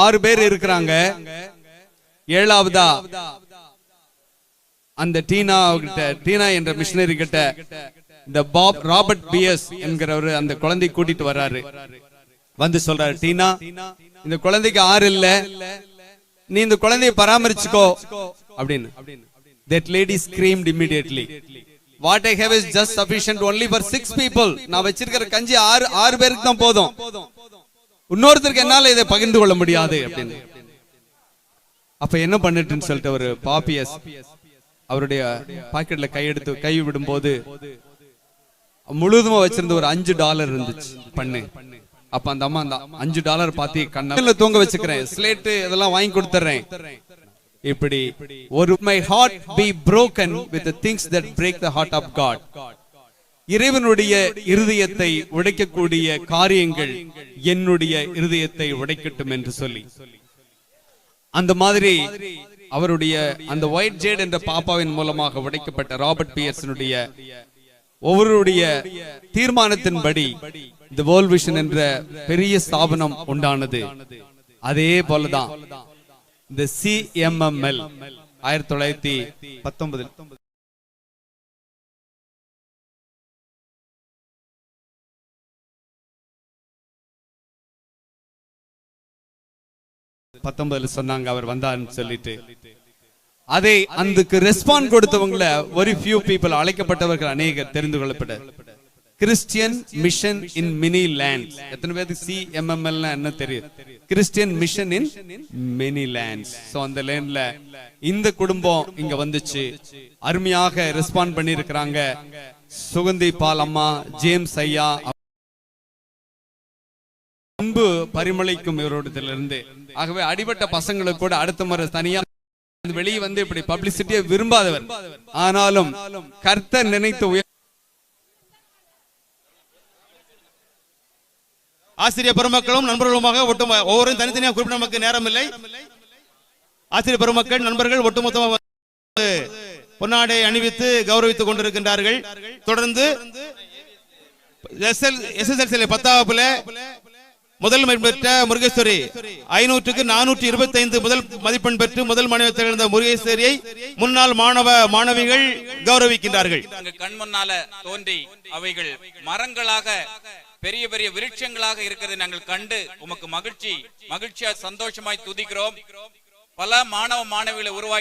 ஆறு பேர் இருக்கிறாங்க. ஏழாவதா? அந்த டீனா கிட்ட டீனா என்ற மிஷினரி கிட்ட இந்த பாப் ராபர்ட் பிஎஸ் என்கிறவர் அந்த குழந்தை கூட்டிட்டு வர்றாரு. வந்து சொல்றாரு டீனா இந்த குழந்தைக்கு ஆறு இல்ல. நீ இந்த குழந்தையை பராமரிச்சுக்கோ. அப்படின்னு. That lady screamed immediately what I have is just sufficient only for six people நான் வச்சிருக்கிற கஞ்சி ஆறு ஆறு பேருக்கு தான் போதும். இன்னொருத்தருக்கு என்னால இதை பகிர்ந்து கொள்ள முடியாது அப்படின்னு. அப்ப என்ன பண்ணிட்டு சொல்லிட்டு ஒரு பாப்பியஸ் அவருடைய பாக்கெட்ல கையெடுத்து கை விடும்போது முழுதுமா வச்சிருந்த ஒரு அஞ்சு டாலர் இருந்துச்சு பண்ணு. அப்ப அந்த அம்மா அந்த அஞ்சு டாலர் பாத்தி கண்ணில் தூங்க வச்சுக்கிறேன். ஸ்லேட்டு இதெல்லாம் வாங்கி கொடுத்துறேன். இப்படி ஒரு my heart be broken with things that break the heart of God இறைவனுடைய இருதயத்தை உடைக்கக்கூடிய காரியங்கள் என்னுடைய இருதயத்தை உடைக்கட்டும் என்று சொல்லி. அந்த மாதிரி அவருடைய அந்த ஒயிட் ஜேட் என்ற பாப்பாவின் மூலமாக உடைக்கப்பட்ட ராபர்ட் பியர்சனுடைய ஒவ்வொருடைய தீர்மானத்தின்படி இந்த வேர்ல்ட் விஷன் என்ற பெரிய ஸ்தாபனம் உண்டானது. அதே போலதான். இந்த சிஎம்எம்எல் ஆயிரத்தி தொள்ளாயிரத்தி பத்தொன்பதில். பத்தொன்பதுல சொன்னாங்க அவர் வந்தார்னு சொல்லிட்டு. அதை அதுக்கு ரெஸ்பாண்ட் கொடுத்தவங்கள ஒரு ஃபியூ பீப்புள் அழைக்கப்பட்டவர்கள் அநேகர் தெரிந்து கொள்ளப்பட்ட. Christian mission in many land எத்தனை பேருக்கு சி எம்எம்எல் என்ன தெரியும்? Christian mission in many lands so அந்த லேண்ட்ல இந்த குடும்பம் இங்க வந்துச்சு. அருமையாக ரெஸ்பாண்ட் பண்ணி இருக்கிறாங்க சுகந்தி பால் அம்மா ஜேம்ஸ் ஐயா அன்பு பரிமளிக்கும் இவரோடத்திலிருந்து. ஆகவே அடிபட்ட பசங்களுக்கு கூட அடுத்த முறை தனியா வெளியே வந்து இப்படி பப்ளிசிட்டியை விரும்பாதவர். ஆனாலும் கர்த்தர் நினைத்து உயர் ஆசிரியர் பெருமக்களும் நண்பர்களுமாக ஒட்டு ஒவ்வொரு தனித்தனியாக குறிப்பிட நமக்கு நேரம் இல்லை ஆசிரியர் பெருமக்கள் நண்பர்கள் ஒட்டுமொத்தமாக பொன்னாடை அணிவித்து கௌரவித்துக் கொண்டிருக்கின்றார்கள். தொடர்ந்து எஸ்எஸ்எல்சி பத்தாவதுல முதல் பெற்ற முருகேஸ்வரி ஐநூற்றுக்கு நானூற்றி இருபத்தி ஐந்து முதல் மதிப்பெண் பெற்று முதல் மாணவி திகழ்ந்த முருகேஸ்வரியை முன்னாள் மாணவ மாணவிகள் கௌரவிக்கின்றார்கள். அங்கு கண் முன்னால தோன்றி அவைகள் மரங்களாக பெரிய பெரிய விருட்சங்களாக இருக்கிறது நாங்கள் கண்டு உமக்கு மகிழ்ச்சி மகிழ்ச்சியா சந்தோஷமாய் துதிக்கிறோம். பல மாணவ மாணவிகளை உருவாக்கி